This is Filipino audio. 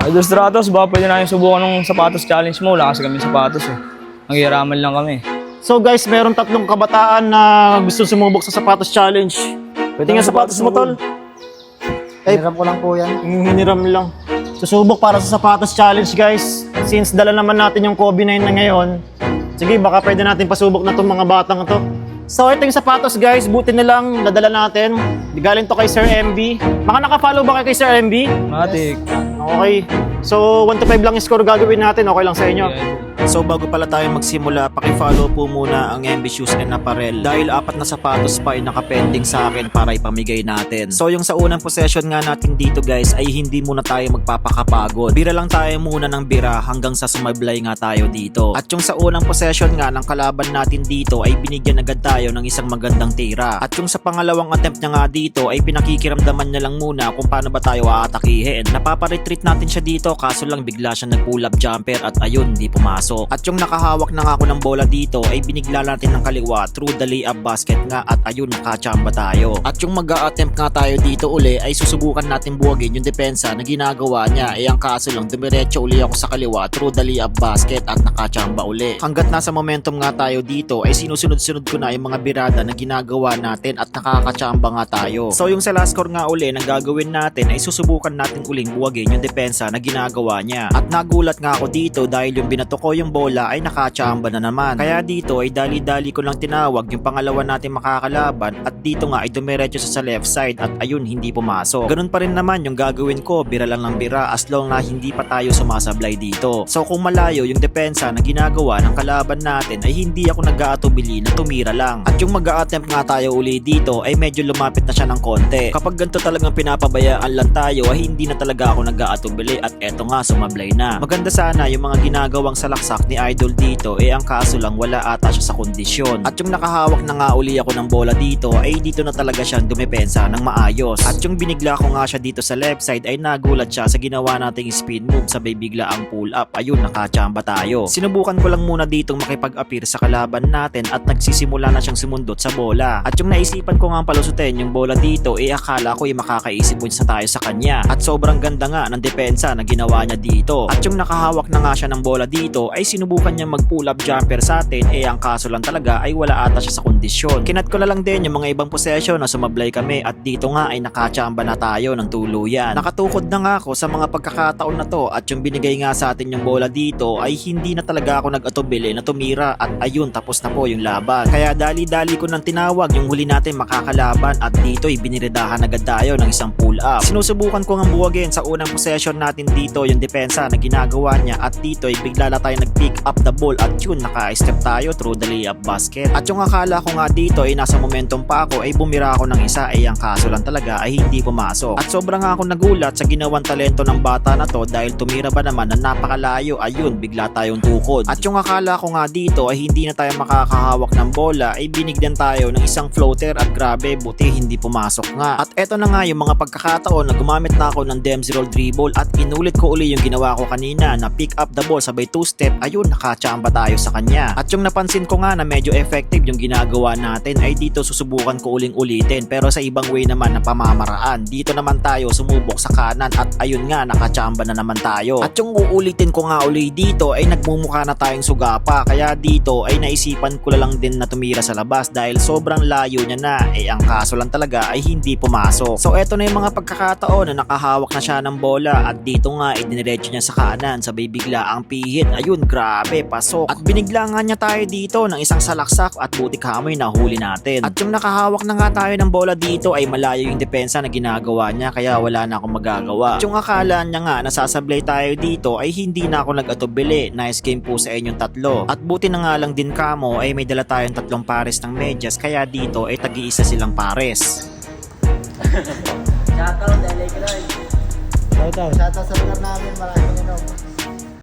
Idol Stratos, baka pwede namin subukan ng sapatos challenge mo. Wala kasi kami sapatos eh. Nangyaraman lang kami. So guys, meron tatlong kabataan na gusto sumubok sa sapatos challenge. Pwede nga sapatos mo, tol. Ay, Hiram ko lang po yan. Yung hiniram lang. Susubok para sa sapatos challenge, guys. Since dala naman natin yung COVID-19 na ngayon, sige, baka pwede natin pasubok na itong mga batang to. So, ito yung sapatos, guys. Buti na lang, dadala natin. Galing to kay Sir MB. Baka nakafollow ba kayo kay Sir MB? Matik. Okay. So, 1 to 5 lang yung score gagawin natin. Okay lang sa inyo. So bago pala tayo magsimula, paki-follow po muna ang MB Shoes and Apparel dahil apat na sapatos pa ay nakapending sa akin para ipamigay natin. So yung sa unang possession nga natin dito guys ay hindi muna tayo magpapakapagod. Bira lang tayo muna ng bira hanggang sa sumablay nga tayo dito. At yung sa unang possession nga ng kalaban natin dito ay binigyan agad tayo ng isang magandang tira. At yung sa pangalawang attempt niya nga dito ay pinakikiramdaman niya lang muna kung paano ba tayo aatakihin. Napaparetreat natin siya dito kaso lang bigla siya nag-pull up jumper at ayun di pumasok. At yung nakahawak na ako ng bola dito ay binigla natin ng kaliwa through the layup basket nga at ayun nakachamba tayo. At yung mag attempt nga tayo dito uli ay susubukan natin buwagin yung depensa na ginagawa niya ay ang kaso lang dumiretso uli ako sa kaliwa through the layup basket at nakachamba uli. Hanggat nasa momentum nga tayo dito ay sinusunod-sunod ko na yung mga birada na ginagawa natin at nakakachamba nga tayo. So yung sa last score nga uli na gagawin natin ay susubukan natin uling buwagin yung depensa na ginagawa niya. At nagulat nga ako dito dahil yung binato ko yung bola ay nakachamba na naman. Kaya dito ay dali-dali ko lang tinawag yung pangalawa natin makakalaban at dito nga ay dumiretso sa, left side at ayun hindi pumasok. Ganun pa rin naman yung gagawin ko, bira lang ng bira as long na hindi pa tayo sumasablay dito. So kung malayo yung depensa na ginagawa ng kalaban natin ay hindi ako nag-aatubili na tumira lang. At yung mag attempt nga tayo uli dito ay medyo lumapit na siya ng konti. Kapag ganito talagang pinapabayaan lang tayo ay hindi na talaga ako nag-aatubili at eto nga sumablay na. Maganda sana yung mga ginagawang salaksak ni Idol dito eh ang kaso lang wala ata siya sa kondisyon. At yung nakahawak na nga uli ako ng bola dito ay dito na talaga siyang dumepensa ng maayos. At yung binigla ko nga siya dito sa left side ay nagulat siya sa ginawa nating spin move sabay bigla ang pull up. Ayun nakachamba tayo. Sinubukan ko lang muna ditong makipag-appear sa kalaban natin at nagsisimula na siyang sumundot sa bola. At yung naisipan ko nga palusutin yung bola dito eh akala ko ay makakaisip points na tayo sa kanya. At sobrang ganda nga ng depensa na ginawa niya dito. At yung nakahawak na nga siya ng bola dito ay sinubukan niya mag-pull up jumper sa atin eh ang kaso lang talaga ay wala ata siya sa kondisyon. Kinat ko na lang din yung mga ibang possession na sumablay kami at dito nga ay nakachamba na tayo ng tuluyan. Nakatukod na nga ako sa mga pagkakataon na to at yung binigay nga sa atin yung bola dito ay hindi na talaga ako nag-atubili na tumira at ayun tapos na po yung laban. Kaya dali-dali ko nang tinawag yung huli natin makakalaban at dito ay biniridahan agad tayo ng isang pull up. Sinusubukan ko nga buwagin sa unang possession natin dito yung depensa na ginagawa niya at dito ay bigla na tayo nag-pick up the ball at yun naka-step tayo through the layup basket. At yung akala ko nga dito ay nasa momentum pa ako ay bumira ako ng isa ay ang kaso lang talaga ay hindi pumasok. At sobrang ako nagulat sa ginawang talento ng bata na to dahil tumira ba naman na napakalayo ayun bigla tayong tukod. At yung akala ko nga dito ay hindi na tayo makakahawak ng bola ay binigyan tayo ng isang floater at grabe buti hindi pumasok nga. At eto na nga yung mga pagkakataon na gumamit na ako ng Dempsey roll dribble at inulit ko uli yung ginawa ko kanina na pick up the ball sabay two step ayun nakachamba tayo sa kanya. At yung napansin ko nga na medyo effective yung ginagawa natin ay dito susubukan ko uling ulitin pero sa ibang way naman na pamamaraan. Dito naman tayo sumubok sa kanan at ayun nga nakachamba na naman tayo. At yung uulitin ko nga uli dito ay nagmumukha na tayong sugapa kaya dito ay naisipan ko lang din na tumira sa labas dahil sobrang layo niya na eh ang kaso lang talaga ay hindi pumasok. So eto na yung mga pagkakataon na nakahawak na siya ng bola at dito nga ay diniretso niya sa kanan sabay bigla ang pihit. Ayun grabe pasok. At binigla nga niya tayo dito ng isang salaksak at buti kamoy na huli natin. At yung nakahawak na nga tayo ng bola dito ay malayo yung depensa na ginagawa niya kaya wala na akong magagawa. At yung akala niya nga nasasablay tayo dito ay hindi na ako nag-atubili. Nice game po sa inyong tatlo. At buti na nga lang din kamo ay may dala tayong tatlong pares ng medyas kaya dito ay tag-iisa silang pares. Shoutout sa lugar namin, maraming ano.